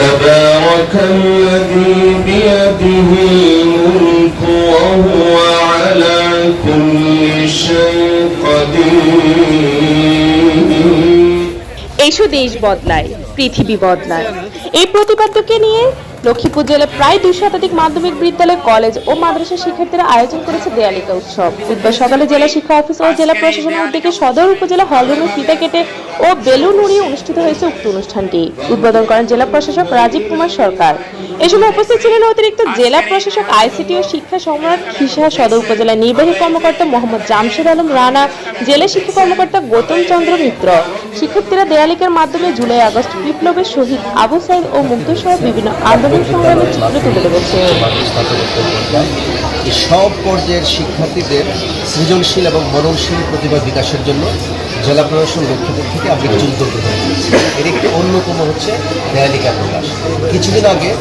تبارك الذي بيده الملك وهو على كل شيء قدير এসো দেশ বদলায় পৃথিবী বদলায়। এই প্রতিপাদ্যকে নিয়ে লক্ষ্মীপুর জেলার প্রায় দুই শতাধিক মাধ্যমিক বিদ্যালয়, কলেজ ও মাদ্রাসা শিক্ষার্থীরা আয়োজন করেছে দেয়ালিকা উৎসব। বুধবার সকালে জেলা শিক্ষা অফিস ও জেলা প্রশাসনের উদ্যোগে সদর উপজেলা হলরুমে ফিতা কেটে ও বেলুন উড়িয়ে অনুষ্ঠিত হয়েছে উক্ত অনুষ্ঠানটি। উদ্বোধন করেন জেলা প্রশাসক রাজীব কুমার সরকার। এ সময় উপস্থিত ছিলেন অতিরিক্ত জেলা প্রশাসক, আইসিটি ও শিক্ষা সম্রাট খিসা সদর উপজেলা নির্বাহী কর্মকর্তা মোহাম্মদ জামশেদ আলম রানা, জেলা শিক্ষা কর্মকর্তা গৌতম চন্দ্র মিত্র। শিক্ষার্থীরা দেয়ালিকার মাধ্যমে জুলাই আগস্ট বিপ্লবের শহীদ আবু সাইদ ও মুগ্ধ সহ বিভিন্ন আন্দোলন সংগ্রামের চিত্র তুলে ধরেছে। সব পর্যায়ের শিক্ষার্থীদের সৃজনশীল এবং মননশীল প্রতিভা বিকাশের জন্য জেলা প্রশাসন লক্ষ্মীপুর থেকে আমরা কিছু করেছি। এর একটি অন্যতম হচ্ছে দেয়ালিকা প্রকাশ। কিছুদিন আগে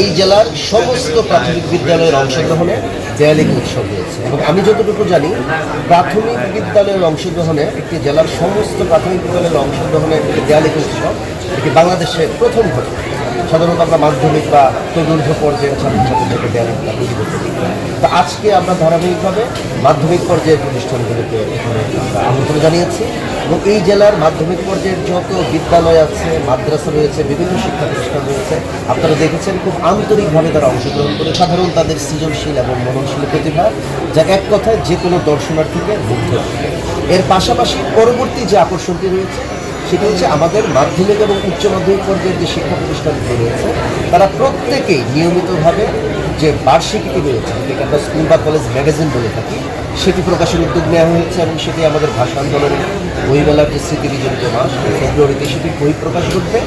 এই জেলার সমস্ত প্রাথমিক বিদ্যালয়ের অংশগ্রহণে দেয়ালিক উৎসব হয়েছে। এবং আমি যতটুকু জানি, প্রাথমিক বিদ্যালয়ের অংশগ্রহণে একটি জেলার সমস্ত প্রাথমিক বিদ্যালয়ের অংশগ্রহণে একটি দেয়ালিক উৎসব, এটি বাংলাদেশের প্রথম ঘটনা। সাধারণত আমরা মাধ্যমিক বা চতুর্থ পর্যায়ের ছাত্রছাত্রীদেরকে দেওয়ার একটা আজকে আমরা ধারাবাহিকভাবে মাধ্যমিক পর্যায়ের প্রতিষ্ঠানগুলোকে আমন্ত্রণ জানিয়েছি এবং এই জেলার মাধ্যমিক পর্যায়ের যত বিদ্যালয় আছে, মাদ্রাসা রয়েছে, বিভিন্ন শিক্ষা প্রতিষ্ঠান রয়েছে, আপনারা দেখেছেন খুব আন্তরিকভাবে তারা অংশগ্রহণ করে সাধারণ তাদের সৃজনশীল এবং মননশীল প্রতিভা যা এক কথায় যে কোনো দর্শনার্থীকে মুগ্ধ এর পাশাপাশি পরবর্তী যে আকর্ষণটি রয়েছে সেটা হচ্ছে আমাদের মাধ্যমিক এবং উচ্চ মাধ্যমিক পর্যায়ের যে শিক্ষা প্রতিষ্ঠানগুলো রয়েছে, তারা প্রত্যেকেই নিয়মিতভাবে যে বার্ষিকীটি রয়েছে, যেটাকে আমরা স্কুল বা কলেজ ম্যাগাজিন বলে থাকি, সেটি প্রকাশের উদ্যোগ নেওয়া হয়েছে এবং সেটি আমাদের ভাষা আন্দোলনের বইমেলার যে স্মৃতি বিজড়িত মাস ফেব্রুয়ারিতে সেটি বই প্রকাশ করবে।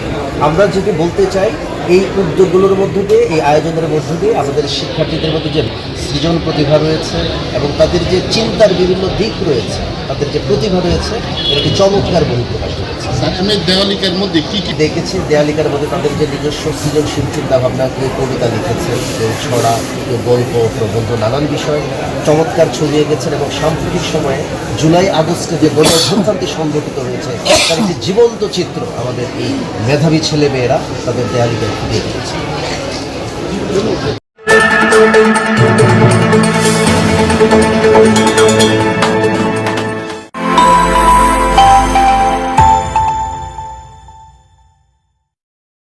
আমরা যেটি বলতে চাই, এই উদ্যোগগুলোর মধ্য দিয়ে, এই আয়োজনের মধ্য দিয়ে আমাদের শিক্ষার্থীদের মধ্যে যে সৃজন প্রতিভা রয়েছে এবং তাদের যে চিন্তার বিভিন্ন দিক রয়েছে, তাদের যে প্রতিভা রয়েছে একটি চমৎকার বহিঃপ্রকাশ হয়েছে স্যার দেওয়ালিকার মধ্যে কি কি দেখেছি দেয়ালিকার মধ্যে তাদের যে নিজস্ব সৃজনশীল চিন্তা ভাবনা কেউ কবিতা লিখেছে কেউ ছড়া কেউ গল্প, প্রবন্ধ, নানান বিষয় চমৎকার ছবি এঁকেছেন এবং সাম্প্রতিক সময়ে জুলাই আগস্টে যে গণ অভ্যুত্থানটি সংঘটিত হয়েছে, তার একটি জীবন্ত চিত্র আমাদের এই মেধাবী ছেলে মেয়েরা তাদের দেয়ালিকায় ফুটিয়ে দিয়েছে